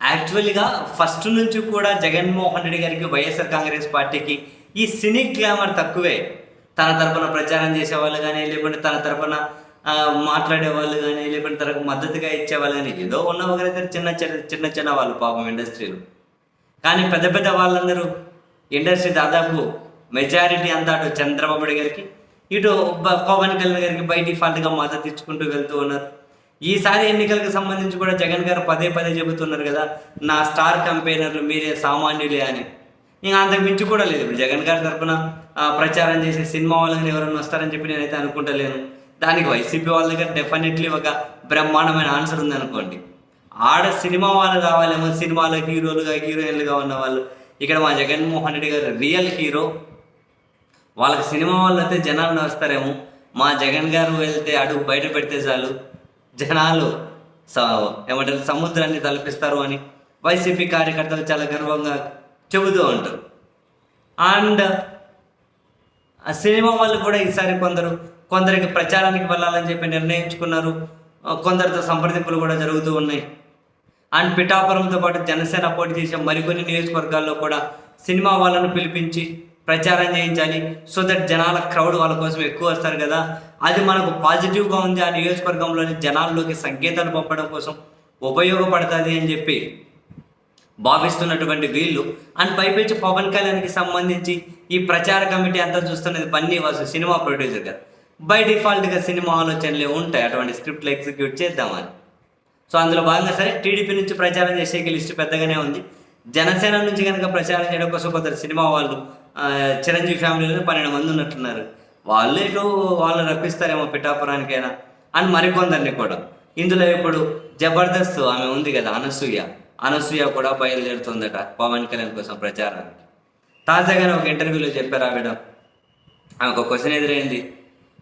యాక్చువల్గా ఫస్ట్ నుంచి కూడా జగన్మోహన్ రెడ్డి గారికి వైఎస్ఆర్ కాంగ్రెస్ పార్టీకి ఈ సినీ గ్లామర్ తక్కువే. తన తరపున ప్రచారం చేసేవాళ్ళు కానీ లేకుంటే తన తరపున మాట్లాడేవాళ్ళు మాట్లాడే వాళ్ళు కానీ లేకుంటే తనకు మద్దతుగా ఇచ్చేవాళ్ళు కానీ ఏదో ఉన్న ఒకరైతే చిన్న చిన్న చిన్న చిన్న వాళ్ళు పాపం ఇండస్ట్రీలో. కానీ పెద్ద పెద్ద వాళ్ళందరూ ఇండస్ట్రీ దాదాపు మెజారిటీ అంతా అటు చంద్రబాబు గారికి ఇటు పవన్ కళ్యాణ్ గారికి బై డిఫాల్ట్గా మద్దతు ఇచ్చుకుంటూ వెళ్తూ ఉన్నారు. ఈసారి ఎన్నికలకు సంబంధించి కూడా జగన్ గారు పదే పదే చెబుతున్నారు కదా నా స్టార్ కంపెయినర్లు మీరే సామాన్యులే అని. ఇంకా అంతకు మించి కూడా లేదు. ఇప్పుడు జగన్ గారి తరఫున ప్రచారం చేసే సినిమా వాళ్ళని ఎవరైనా వస్తారని చెప్పి నేనైతే అనుకుంటలేను. దానికి వైసీపీ వాళ్ళ దగ్గర డెఫినెట్లీ ఒక బ్రహ్మాండమైన ఆన్సర్ ఉంది అనుకోండి. ఆడ సినిమా వాళ్ళు రావాలేమో సినిమాలో హీరోలుగా హీరోయిన్లుగా ఉన్న వాళ్ళు. ఇక్కడ మా జగన్మోహన్ రెడ్డి గారు రియల్ హీరో వాళ్ళకి సినిమా వాళ్ళు అయితే జనాలు వస్తారేమో మా జగన్ గారు వెళ్తే అడుగు బయట పెడితే చాలు. జనాలు ఏమంటారు సముద్రాన్ని తలపిస్తారు అని వైసీపీ కార్యకర్తలు చాలా గర్వంగా చెబుతూ ఉంటారు. అండ్ ఆ సినిమా వాళ్ళు కూడా ఈసారి కొందరు కొందరికి ప్రచారానికి వెళ్ళాలని చెప్పి నిర్ణయించుకున్నారు. కొందరితో సంప్రదింపులు కూడా జరుగుతూ ఉన్నాయి. అండ్ పిఠాపురంతో పాటు జనసేన పోటీ చేసే మరికొన్ని నియోజకవర్గాల్లో కూడా సినిమా వాళ్ళను పిలిపించి ప్రచారం చేయించాలి. సో దట్ జనాల క్రౌడ్ వాళ్ళ కోసం ఎక్కువ వస్తారు కదా. అది మనకు పాజిటివ్గా ఉంది. ఆ నియోజకవర్గంలోని జనాల్లోకి సంకేతాలు పంపడం కోసం ఉపయోగపడుతుంది అని చెప్పి భావిస్తున్నటువంటి వీళ్ళు. అండ్ పైపెచ్చి పవన్ కళ్యాణ్కి సంబంధించి ఈ ప్రచార కమిటీ అంతా చూస్తున్నది బన్నీ వాసు సినిమా ప్రొడ్యూసర్ గారు బై డిఫాల్ట్గా సినిమా ఆలోచనలే ఉంటాయి. అటువంటి స్క్రిప్ట్లు ఎగ్జిక్యూట్ చేద్దామని. సో అందులో భాగంగా సరే టీడీపీ నుంచి ప్రచారం చేసే లిస్ట్ పెద్దగానే ఉంది. జనసేన నుంచి కనుక ప్రచారం చేయడం కోసం కొందరు సినిమా వాళ్ళు చిరంజీవి ఫ్యామిలీలో పన్నెండు మంది ఉన్నట్టున్నారు. వాళ్ళు ఇటు వాళ్ళు రప్పిస్తారేమో పిఠాపురానికైనా. అని మరికొందరిని కూడా. ఇందులో ఇప్పుడు జబర్దస్త్ ఆమె ఉంది కదా అనసూయ. అనసూయ కూడా బయలుదేరుతుందట పవన్ కళ్యాణ్ కోసం ప్రచారానికి. తాజాగానే ఒక ఇంటర్వ్యూలో చెప్పారు ఆవిడ. ఆమె ఒక క్వశ్చన్ ఎదురైంది.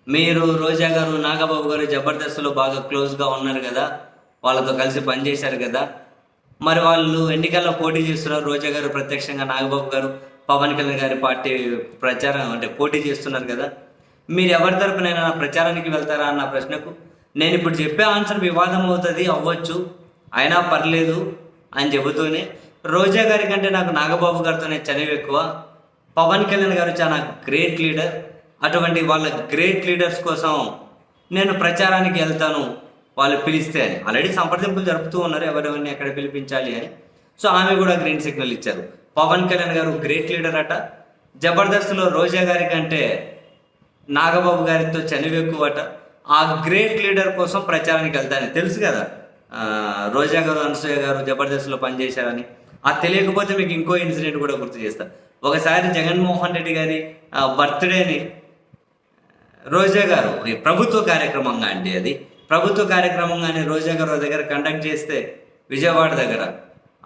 మీరు రోజా గారు నాగబాబు గారు జబర్దస్త్లో బాగా క్లోజ్గా ఉన్నారు కదా వాళ్ళతో కలిసి పనిచేశారు కదా మరి వాళ్ళు ఎన్నికల్లో పోటీ చేస్తున్నారు. రోజా గారు ప్రత్యక్షంగా నాగబాబు గారు పవన్ కళ్యాణ్ గారి పార్టీ ప్రచారం అంటే పోటీ చేస్తున్నారు కదా. మీరు ఎవరి తరపునైనా ప్రచారానికి వెళ్తారా అన్న ప్రశ్నకు? నేను ఇప్పుడు చెప్పే ఆన్సర్ వివాదం అవుతుంది అవ్వచ్చు. అయినా పర్లేదు అని చెబుతూనే రోజా గారి కంటే నాకు నాగబాబు గారితోనే చదివి ఎక్కువ. పవన్ కళ్యాణ్ గారు చాలా గ్రేట్ లీడర్. అటువంటి వాళ్ళ గ్రేట్ లీడర్స్ కోసం నేను ప్రచారానికి వెళ్తాను. వాళ్ళు పిలిస్తే అని. ఆల్రెడీ సంప్రదింపులు జరుపుతూ ఉన్నారు ఎవరెవరిని ఎక్కడ పిలిపించాలి అని. సో ఆమె కూడా గ్రీన్ సిగ్నల్ ఇచ్చారు. పవన్ కళ్యాణ్ గారు గ్రేట్ లీడర్ అట. జబర్దస్త్లో రోజా గారి కంటే నాగబాబు గారితో చనివి ఎక్కువట ఆ గ్రేట్ లీడర్ కోసం ప్రచారానికి వెళ్తారని తెలుసు కదా రోజా గారు అనసూయ గారు జబర్దస్త్లో పనిచేశారని. ఆ తెలియకపోతే మీకు ఇంకో ఇన్సిడెంట్ కూడా గుర్తు చేస్తా. ఒకసారి జగన్మోహన్ రెడ్డి గారి బర్త్డేని రోజా గారు ఈ ప్రభుత్వ కార్యక్రమంగా అండి అది. ప్రభుత్వ కార్యక్రమంగానే రోజా గారు దగ్గర కండక్ట్ చేస్తే విజయవాడ దగ్గర.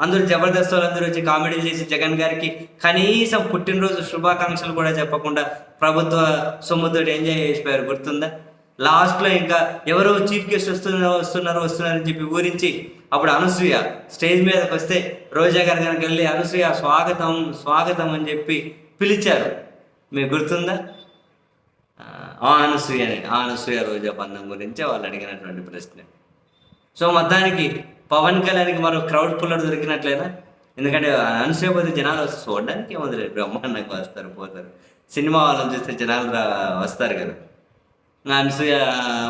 అందరూ జబర్దస్త్ వాళ్ళందరూ వచ్చి కామెడీలు చేసి జగన్ గారికి కనీసం పుట్టినరోజు శుభాకాంక్షలు కూడా చెప్పకుండా ప్రభుత్వ సొమ్ముతో ఎంజాయ్ చేసిపోయారు గుర్తుందా? లాస్ట్లో ఇంకా ఎవరో చీఫ్ గెస్ట్ వస్తున్నారు వస్తున్నారు వస్తున్నారని చెప్పి ఊరించి అప్పుడు అనసూయ స్టేజ్ మీదకి వస్తే రోజా గారు కనుక వెళ్ళి అనసూయ స్వాగతం స్వాగతం అని చెప్పి పిలిచారు. మీకు గుర్తుందా? ఆ అనసూయ అని అనసూయ రోజా బంధం గురించి వాళ్ళు అడిగినటువంటి ప్రశ్న. సో మొత్తానికి పవన్ కళ్యాణ్కి మరో క్రౌడ్ పుల్లర్ దొరికినట్లేనా ఎందుకంటే అనసూయ పోతే జనాలు వస్తారు చూడడానికి ఏముంది బ్రహ్మాండంగా వస్తారు పోతారు. సినిమా వాళ్ళని చూస్తే జనాలు రా వస్తారు కదా. అనసూయ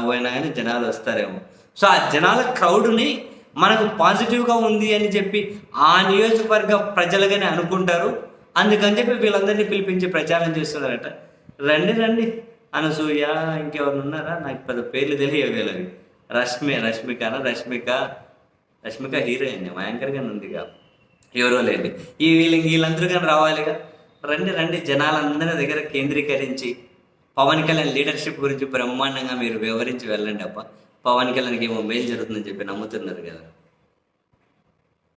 పోయినా కానీ జనాలు వస్తారేమో. సో ఆ జనాల క్రౌడ్ని మనకు పాజిటివ్గా ఉంది అని చెప్పి ఆ నియోజకవర్గ ప్రజలుగానే అనుకుంటారు. అందుకని చెప్పి వీళ్ళందరినీ పిలిపించి ప్రచారం చేస్తున్నారట. రండి రండి. అనసూయ ఇంకెవరు ఉన్నారా? నాకు పెద్ద పేర్లు తెలియవు రష్మి రష్మికనా? రష్మిక రష్మిక హీరోయిన్ భయంకరంగా ఉంది గానే ఉందిగా ఎవరో లేండి. ఈ వీళ్ళు వీళ్ళందరూ కానీ రావాలిగా రండి రండి. జనాలందరి దగ్గర కేంద్రీకరించి పవన్ కళ్యాణ్ లీడర్షిప్ గురించి బ్రహ్మాండంగా మీరు వివరించి వెళ్ళండి అప్ప పవన్ కళ్యాణ్కి ఏమో మేలు జరుగుతుందని చెప్పి నమ్ముతున్నారు కదా.